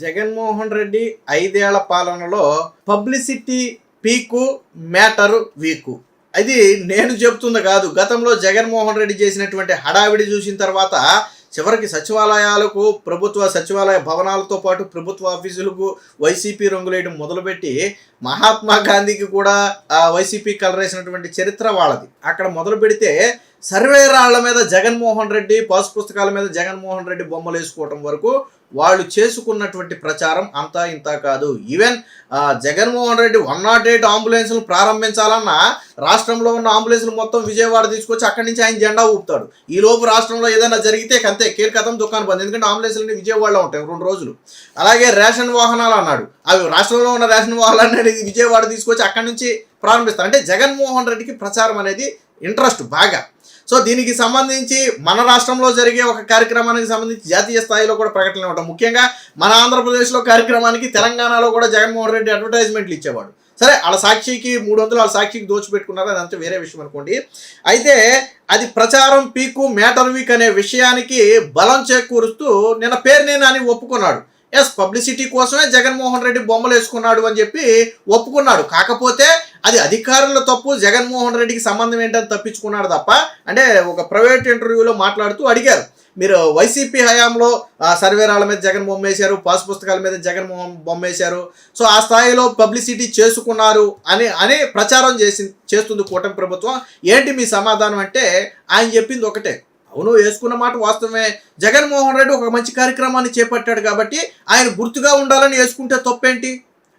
జగన్మోహన్ రెడ్డి ఐదేళ్ళ పాలనలో పబ్లిసిటీ పీకు matter week. అది నేను చెప్తుంది కాదు. గతంలో జగన్మోహన్ రెడ్డి చేసినటువంటి హడావిడి చూసిన తర్వాత చివరికి సచివాలయాలకు ప్రభుత్వ సచివాలయ భవనాలతో పాటు ప్రభుత్వ ఆఫీసులకు వైసీపీ రంగులేయడం మొదలుపెట్టి మహాత్మా గాంధీకి కూడా ఆ వైసీపీ కలరేసినటువంటి చరిత్ర వాళ్ళది. అక్కడ మొదలు పెడితే సర్వేరాళ్ళ మీద జగన్మోహన్ రెడ్డి పాసు పుస్తకాల మీద జగన్మోహన్ రెడ్డి బొమ్మలు వేసుకోవటం వరకు వాళ్ళు చేసుకున్నటువంటి ప్రచారం అంతా ఇంత కాదు. Even Jaganmohan Reddy one naught eight అంబులెన్స్ను ప్రారంభించాలన్నా రాష్ట్రంలో ఉన్న అంబులెన్స్లు మొత్తం విజయవాడ తీసుకొచ్చి అక్కడి నుంచి ఆయన జెండా ఊపుతాడు. ఈ లోపు రాష్ట్రంలో ఏదైనా జరిగితే కంతే అంతే కీలకతం దుకాణం బంద్. ఎందుకంటే అంబులెన్స్లన్నీ విజయవాడలో ఉంటాయి రెండు రోజులు. అలాగే రేషన్ వాహనాలు అన్నాడు. అవి రాష్ట్రంలో ఉన్న రేషన్ వాహనాలు అనేది విజయవాడ తీసుకొచ్చి అక్కడి నుంచి ప్రారంభిస్తారు. అంటే జగన్మోహన్ రెడ్డికి ప్రచారం అనేది ఇంట్రెస్ట్ బాగా. సో దీనికి సంబంధించి మన రాష్ట్రంలో జరిగే ఒక కార్యక్రమానికి సంబంధించి జాతీయ స్థాయిలో కూడా ప్రకటనలు ఇవ్వడం ముఖ్యంగా మన ఆంధ్రప్రదేశ్లో కార్యక్రమానికి తెలంగాణలో కూడా జగన్మోహన్ రెడ్డి అడ్వర్టైజ్మెంట్లు ఇచ్చేవాడు. సరే వాళ్ళ సాక్షికి మూడు వందలు వాళ్ళ సాక్షికి దోచిపెట్టుకున్నారు అదంతా వేరే విషయం అనుకోండి. అయితే అది ప్రచారం పీకు మ్యాటర్ వీక్ అనే విషయానికి బలం చేకూరుస్తూ నిన్న పేరు నేను అని ఒప్పుకున్నాడు. ఎస్ పబ్లిసిటీ కోసమే జగన్మోహన్ రెడ్డి బొమ్మలు వేసుకున్నాడు అని చెప్పి ఒప్పుకున్నాడు. కాకపోతే అది అధికారుల తప్పు జగన్మోహన్ రెడ్డికి సంబంధం ఏంటని తప్పించుకున్నాడు తప్ప అంటే ఒక ప్రైవేట్ ఇంటర్వ్యూలో మాట్లాడుతూ అడిగారు. మీరు వైసీపీ హయాంలో సర్వేరాల మీద జగన్ బొమ్మ వేశారు పాస్ పుస్తకాల మీద జగన్ బొమ్మ వేశారు. సో ఆ స్థాయిలో పబ్లిసిటీ చేసుకున్నారు అని అని ప్రచారం చేసి చేస్తుంది కూటమి ప్రభుత్వం. ఏంటి మీ సమాధానం అంటే ఆయన చెప్పింది ఒకటే. అవును వేసుకున్న మాట వాస్తవమే. జగన్మోహన్ రెడ్డి ఒక మంచి కార్యక్రమాన్ని చేపట్టాడు కాబట్టి ఆయన గుర్తుగా ఉండాలని వేసుకుంటే తప్పేంటి?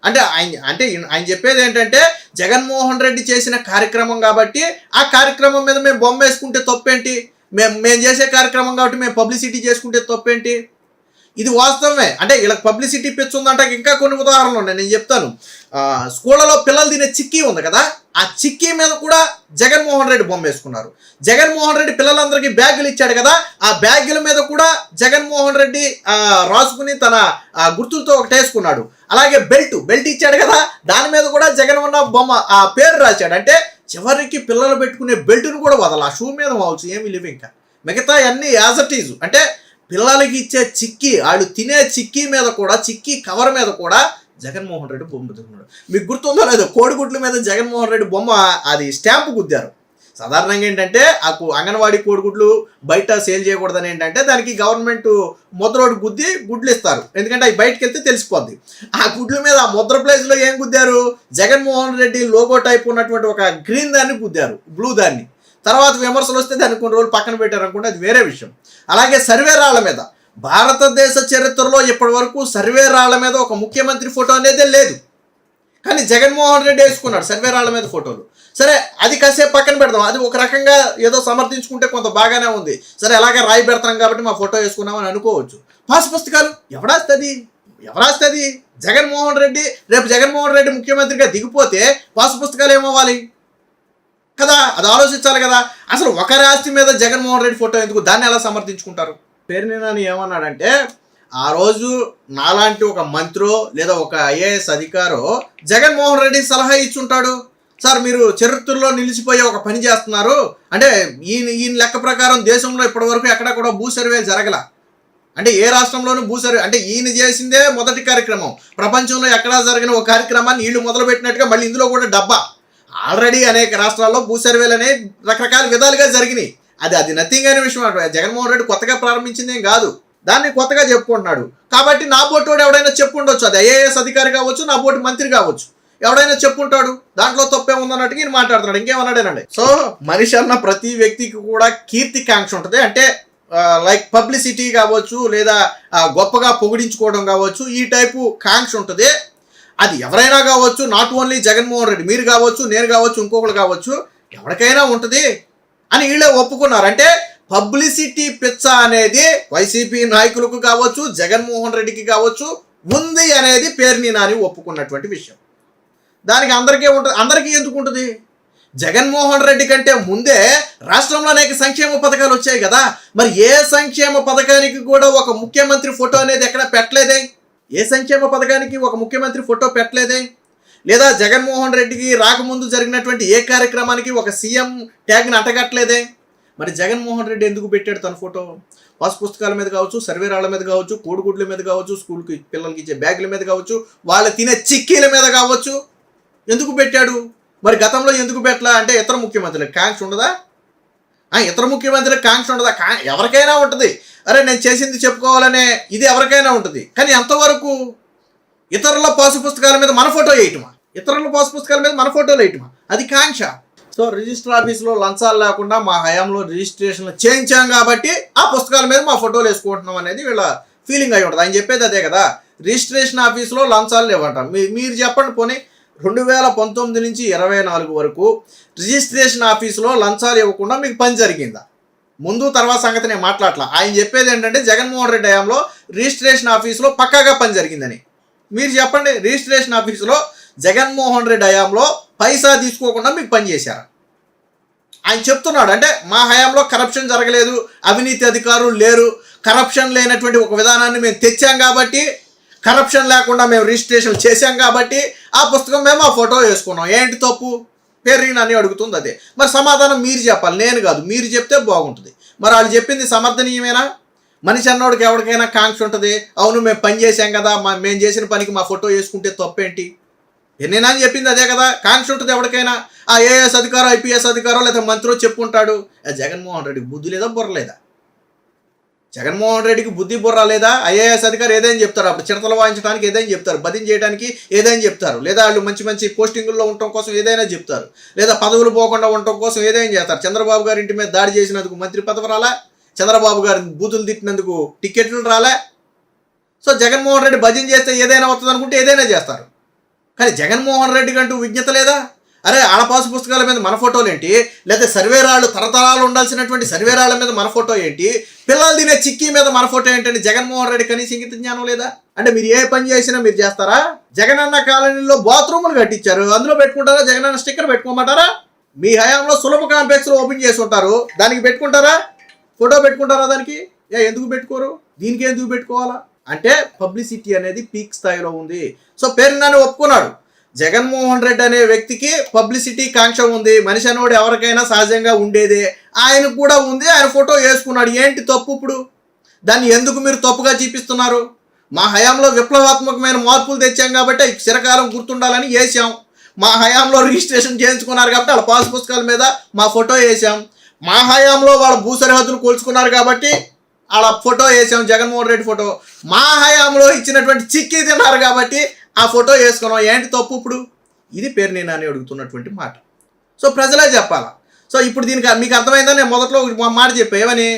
అంటే ఆయన అంటే ఆయన చెప్పేది ఏంటంటే జగన్మోహన్ రెడ్డి చేసిన కార్యక్రమం కాబట్టి ఆ కార్యక్రమం మీద మేము బొమ్మ వేసుకుంటే తప్పేంటి? మేము మేము చేసే కార్యక్రమం కాబట్టి మేము పబ్లిసిటీ చేసుకుంటే తప్పేంటి? ఇది వాస్తవమే. అంటే వీళ్ళకి పబ్లిసిటీ పిచ్చి ఉందంటే ఇంకా కొన్ని ఉదాహరణలు ఉన్నాయి. నేను చెప్తాను. స్కూళ్ళలో పిల్లలు తినే చిక్కీ ఉంది కదా ఆ చిక్కీ మీద కూడా జగన్మోహన్ రెడ్డి బొమ్మ వేసుకున్నారు. జగన్మోహన్ రెడ్డి పిల్లలందరికీ బ్యాగులు ఇచ్చాడు కదా ఆ బ్యాగుల మీద కూడా జగన్మోహన్ రెడ్డి రాసుకుని తన గుర్తులతో ఒకటి వేసుకున్నాడు. అలాగే బెల్ట్ బెల్ట్ ఇచ్చాడు కదా దాని మీద కూడా జగన్ ఉన్న బొమ్మ ఆ పేరు రాశాడు. అంటే చివరికి పిల్లలు పెట్టుకునే బెల్ట్ను కూడా వదల ఆ షూ మీద మావచ్చు ఏమీ లేవు ఇంకా. మిగతా అన్ని యాజ్ అట్ ఈజ్ అంటే పిల్లలకి ఇచ్చే చిక్కీ వాళ్ళు తినే చిక్కీ మీద కూడా చిక్కీ కవర్ మీద కూడా జగన్మోహన్ రెడ్డి బొమ్మ దిగున్నాడు మీకు గుర్తుందో లేదో కోడిగుడ్ల మీద జగన్మోహన్ రెడ్డి బొమ్మ అది స్టాంపు గుద్దారు. సాధారణంగా ఏంటంటే ఆ అంగన్వాడీ కోడిగుడ్లు బయట సేల్ చేయకూడదని ఏంటంటే దానికి గవర్నమెంట్ ముద్రోడు గుద్ది గుడ్లు ఇస్తారు. ఎందుకంటే అవి బయటకు వెళ్తే తెలిసిపోద్ది. ఆ గుడ్ల మీద ఆ ముద్ర ప్లేస్లో ఏం గుద్దారు? జగన్మోహన్ రెడ్డి లోగో టైప్ ఉన్నటువంటి ఒక గ్రీన్ దాన్ని గుద్దారు. బ్లూ దాన్ని. తర్వాత విమర్శలు వస్తే దాన్ని కొన్ని రోజులు పక్కన పెట్టారు అనుకుంటే అది వేరే విషయం. అలాగే సర్వే రాళ్ళ మీద. భారతదేశ చరిత్రలో ఇప్పటి వరకు సర్వే రాళ్ళ మీద ఒక ముఖ్యమంత్రి ఫోటో అనేది లేదు. కానీ జగన్మోహన్ రెడ్డి వేసుకున్నాడు సర్వే రాళ్ళ మీద ఫోటోలు. సరే అది కాసేపు పక్కన పెడదాం. అది ఒక రకంగా ఏదో సమర్థించుకుంటే కొంత బాగానే ఉంది. సరే అలాగే రాయి పెడతాం కాబట్టి మా ఫోటో వేసుకున్నామని అనుకోవచ్చు. పాస్ పుస్తకాలు ఎవరాస్తుంది ఎవరాస్తుంది జగన్మోహన్ రెడ్డి రేపు జగన్మోహన్ రెడ్డి ముఖ్యమంత్రిగా దిగిపోతే పాస్ పుస్తకాలు ఏమవ్వాలి? కదా? అది ఆలోచించాలి కదా? అసలు ఒక రాశి మీద జగన్మోహన్ రెడ్డి ఫోటో ఎందుకు? దాన్ని ఎలా సమర్థించుకుంటారు? పేరు నేను ఏమన్నాడంటే ఆ రోజు నాలాంటి ఒక మంత్రో లేదా ఒక ఐఏఎస్ అధికారో జగన్మోహన్ రెడ్డి సలహా ఇచ్చుంటాడు. సార్ మీరు చరిత్రలో నిలిచిపోయే ఒక పని చేస్తున్నారు. అంటే ఈయన ఈయన లెక్క ప్రకారం దేశంలో ఇప్పటివరకు ఎక్కడ కూడా భూ సర్వేలు జరగల. అంటే ఏ రాష్ట్రంలోనూ భూ సర్వే అంటే ఈయన చేసిందే మొదటి కార్యక్రమం. ప్రపంచంలో ఎక్కడా జరిగిన ఒక కార్యక్రమాన్ని వీళ్ళు మొదలుపెట్టినట్టుగా మళ్ళీ ఇందులో కూడా డబ్బా. ఆల్రెడీ అనేక రాష్ట్రాల్లో భూ సర్వేలు అనేవి రకరకాల విధాలుగా జరిగినాయి. అది అది నథింగ్ అనే విషయం జగన్మోహన్ రెడ్డి కొత్తగా ప్రారంభించిందేం కాదు. దాన్ని కొత్తగా చెప్పుకుంటున్నాడు. కాబట్టి నా బోటోడు ఎవడైనా చెప్పుండొచ్చు. అది ఐఏఎస్ అధికారి కావచ్చు నా బోటు మంత్రి కావచ్చు. ఎవడైనా చెప్పుంటాడు. దాంట్లో తప్పే ఉందన్నట్టుగా నేను మాట్లాడుతున్నాడు. ఇంకేమన్నాడేనండి సో మనిషి అన్న ప్రతి వ్యక్తికి కూడా కీర్తి కాంక్ష ఉంటుంది. అంటే లైక్ పబ్లిసిటీ కావచ్చు లేదా గొప్పగా పొగిడించుకోవడం కావచ్చు ఈ టైపు కాంక్ష ఉంటుంది. అది ఎవరైనా కావచ్చు నాట్ ఓన్లీ జగన్మోహన్ రెడ్డి మీరు కావచ్చు నేను కావచ్చు ఇంకొకరు కావచ్చు ఎవరికైనా ఉంటుంది అని వీళ్ళే ఒప్పుకున్నారు. అంటే పబ్లిసిటీ పిచ్చ అనేది వైసీపీ నాయకులకు కావచ్చు జగన్మోహన్ రెడ్డికి కావచ్చు ఉంది అనేది పేరుని నాని ఒప్పుకున్నటువంటి విషయం. దానికి అందరికీ ఉంటుంది అందరికీ ఎందుకు ఉంటుంది? జగన్మోహన్ రెడ్డి కంటే ముందే రాష్ట్రంలో అనేక సంక్షేమ పథకాలు వచ్చాయి కదా. మరి ఏ సంక్షేమ పథకానికి కూడా ఒక ముఖ్యమంత్రి ఫోటో అనేది ఎక్కడ పెట్టలేదే? ఏ సంక్షేమ పథకానికి ఒక ముఖ్యమంత్రి ఫోటో పెట్టలేదే? లేదా జగన్మోహన్ రెడ్డికి రాకముందు జరిగినటువంటి ఏ కార్యక్రమానికి ఒక సీఎం ట్యాగ్ని అంటగట్టలేదే? మరి జగన్మోహన్ రెడ్డి ఎందుకు పెట్టాడు తన ఫోటో? పాస్ పుస్తకాల మీద కావచ్చు సర్వేరాళ్ళ మీద కావచ్చు కోడిగుడ్ల మీద కావచ్చు స్కూల్కి పిల్లలకి ఇచ్చే బ్యాగుల మీద కావచ్చు వాళ్ళు తినే చిక్కీల మీద కావచ్చు. ఎందుకు పెట్టాడు? మరి గతంలో ఎందుకు పెట్టలా? అంటే ఇతర ముఖ్యమంత్రులకు కాంక్ష ఉండదా? ఇతర ముఖ్యమంత్రులకు కాంక్ష ఉండదా? కా ఎవరికైనా ఉంటుంది. అరే నేను చేసింది చెప్పుకోవాలనే ఇది ఎవరికైనా ఉంటుంది. కానీ ఎంతవరకు ఇతరుల పాసు పుస్తకాల మీద మన ఫోటో వేయటమా? ఇతరుల పాసు పుస్తకాల మీద మన ఫోటోలు వేయటమా? అది కాంక్ష. సో రిజిస్టర్ ఆఫీస్లో లంచాలు లేకుండా మా హయాంలో రిజిస్ట్రేషన్లు చేయించాం కాబట్టి ఆ పుస్తకాల మీద మా ఫోటోలు వేసుకుంటున్నాం అనేది వీళ్ళ ఫీలింగ్ అయి ఉంటుంది. ఆయన చెప్పేది అదే కదా. రిజిస్ట్రేషన్ ఆఫీస్లో లంచాలు ఇవ్వంటాం మీ- మీరు చెప్పండి పోనీ. రెండు వేల పంతొమ్మిది నుంచి ఇరవై నాలుగు వరకు రిజిస్ట్రేషన్ ఆఫీసులో లంచాలు ఇవ్వకుండా మీకు పని జరిగిందా? ముందు తర్వాత సంగతి నేను మాట్లాడలా ఆయన చెప్పేది ఏంటంటే జగన్మోహన్ రెడ్డి హయాంలో రిజిస్ట్రేషన్ ఆఫీసులో పక్కాగా పని జరిగిందని. మీరు చెప్పండి రిజిస్ట్రేషన్ ఆఫీసులో జగన్మోహన్ రెడ్డి హయాంలో పైసా తీసుకోకుండా మీకు పని చేశారు? ఆయన చెప్తున్నాడు అంటే మా హయాంలో కరప్షన్ జరగలేదు అవినీతి అధికారులు లేరు కరప్షన్ లేనటువంటి ఒక విధానాన్ని మేము తెచ్చాం కాబట్టి కరప్షన్ లేకుండా మేము రిజిస్ట్రేషన్ చేశాం కాబట్టి ఆ పుస్తకం మేము ఆ ఫోటో వేసుకున్నాం. ఏంటి తప్పు? పేరు అని అడుగుతుంది అదే. మరి సమాధానం మీరు చెప్పాలి నేను కాదు. మీరు చెప్తే బాగుంటుంది. మరి వాళ్ళు చెప్పింది సమర్థనీయమేనా? మనిషి అన్నోడికి ఎవరికైనా కాంక్ష ఉంటుంది. అవును మేము పని చేశాం కదా మా మేము చేసిన పనికి మా ఫోటో వేసుకుంటే తప్పేంటి? ఎన్నైనా అని చెప్పింది అదే కదా. కాంక్ష ఉంటుంది ఎవరికైనా. ఆ ఏఎస్ అధికారో ఐపీఎస్ అధికారో లేదా మంత్రో చెప్పుకుంటాడు ఆ జగన్మోహన్ రెడ్డి బుద్ధి లేదా బుర్ర లేదా? జగన్మోహన్ రెడ్డికి బుద్ధి బుర్ర లేదా? ఐఏఎస్ అధికారి ఏదైనా చెప్తారు. అప్పుడు చిరతలు వాయించడానికి ఏదైనా చెప్తారు. బదిలీ చేయడానికి ఏదైనా చెప్తారు. లేదా వాళ్ళు మంచి మంచి పోస్టింగుల్లో ఉండటం కోసం ఏదైనా చెప్తారు. లేదా పదవులు పోకుండా ఉండటం కోసం ఏదైనా చేస్తారు. చంద్రబాబు గారి ఇంటి మీద దాడి చేసినందుకు మంత్రి పదవి రాలే? చంద్రబాబు గారిని బూతులు తిట్టినందుకు టికెట్లు రాలే? సో జగన్మోహన్ రెడ్డి భజన చేస్తే ఏదైనా వస్తుంది అనుకుంటే ఏదైనా చేస్తారు. కానీ జగన్మోహన్ రెడ్డికి అంటూ విజ్ఞత లేదా? అరే ఆడపాసు పుస్తకాల మీద మన ఫోటోలు ఏంటి లేదా సర్వేరాళ్ళు తరతరాలు ఉండాల్సినటువంటి సర్వే రాళ్ళ మీద మన ఫోటో ఏంటి? పిల్లలు తినే చిక్కీ మీద మన ఫోటో ఏంటంటే జగన్మోహన్ రెడ్డి కనీస ఇంగిత జ్ఞానం లేదా? అంటే మీరు ఏ పని చేసినా మీరు చేస్తారా? జగనన్న కాలనీలో బాత్రూములు కట్టించారు. అందులో పెట్టుకుంటారా? జగనన్న స్టిక్కర్ పెట్టుకోమంటారా? మీ హయాంలో సులభ కాంప్లెక్స్ ఓపెన్ చేసి ఉంటారు. దానికి పెట్టుకుంటారా? ఫోటో పెట్టుకుంటారా దానికి? ఏ ఎందుకు పెట్టుకోరు? దీనికి ఎందుకు పెట్టుకోవాలా? అంటే పబ్లిసిటీ అనేది పీక్ స్థాయిలో ఉంది. సో పేరుందని ఒప్పుకున్నాడు. జగన్మోహన్ రెడ్డి అనే వ్యక్తికి పబ్లిసిటీ కాంక్ష ఉంది. మనిషి అనోడు ఎవరికైనా సహజంగా ఉండేదే. ఆయనకు కూడా ఉంది. ఆయన ఫోటో వేసుకున్నాడు. ఏంటి తప్పు ఇప్పుడు? దాన్ని ఎందుకు మీరు తప్పుగా చూపిస్తున్నారు? మా హయాంలో విప్లవాత్మకమైన మార్పులు తెచ్చాం కాబట్టి చిరకాలం గుర్తుండాలని వేసాం మా హయాంలో రిజిస్ట్రేషన్ చేయించుకున్నారు కాబట్టి వాళ్ళ పాస్ పుస్తకాల మీద మా ఫోటో వేసాం మా హయాంలో వాళ్ళ భూ సరిహద్దులు కోల్చుకున్నారు కాబట్టి వాళ్ళ ఫోటో వేసాం జగన్మోహన్ రెడ్డి ఫోటో. మా హయాంలో ఇచ్చినటువంటి చిక్కీ తిన్నారు కాబట్టి ఆ ఫోటో వేసుకున్నాం ఏంటి తప్పు ఇప్పుడు? ఇది పేరు నేను అని అడుగుతున్నటువంటి మాట. సో ప్రజలే చెప్పాలా? సో ఇప్పుడు దీనికి మీకు అర్థమైందా? నేను మొదట్లో మాట చెప్పా ఏమని?